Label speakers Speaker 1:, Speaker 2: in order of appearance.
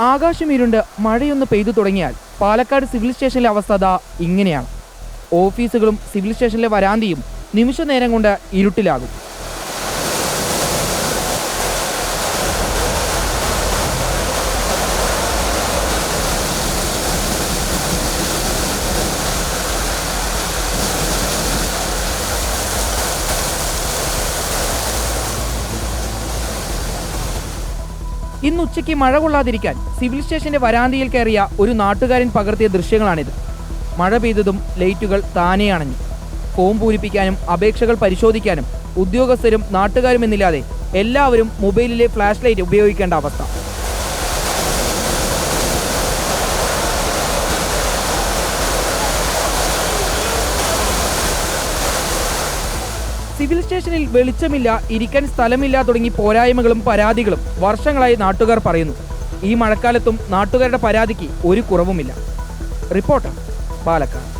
Speaker 1: ആകാശം ഇരുണ്ട് മഴയൊന്ന് പെയ്തു തുടങ്ങിയാൽ. പാലക്കാട് സിവിൽ സ്റ്റേഷനിലെ അവസ്ഥ ദാ ഇങ്ങനെയാണ്. ഓഫീസുകളും സിവിൽ സ്റ്റേഷനിലെ വരാന്തിയും നിമിഷ നേരം കൊണ്ട് ഇരുട്ടിലാകും. ഇന്ന് ഉച്ചയ്ക്ക് മഴ കൊള്ളാതിരിക്കാൻ സിവിൽ സ്റ്റേഷന്റെ വരാന്തിയിൽ കയറിയ ഒരു നാട്ടുകാരൻ പകർത്തിയ ദൃശ്യങ്ങളാണിത്. മഴ പെയ്തതും ലൈറ്റുകൾ താനേ അണഞ്ഞു. ഫോം പൂരിപ്പിക്കാനും അപേക്ഷകൾ പരിശോധിക്കാനും ഉദ്യോഗസ്ഥരും നാട്ടുകാരും എന്നില്ലാതെ എല്ലാവരും മൊബൈലിലെ ഫ്ലാഷ് ലൈറ്റ് ഉപയോഗിക്കേണ്ട അവസ്ഥ. സിവിൽ സ്റ്റേഷനിൽ വെളിച്ചമില്ല ഇരിക്കാൻ സ്ഥലമില്ല തുടങ്ങി പോരായ്മകളും പരാതികളും വർഷങ്ങളായി നാട്ടുകാർ പറയുന്നു. ഈ മഴക്കാലത്തും നാട്ടുകാരുടെ പരാതിക്ക് ഒരു കുറവുമില്ല. റിപ്പോർട്ടർ പാലക്കാട്.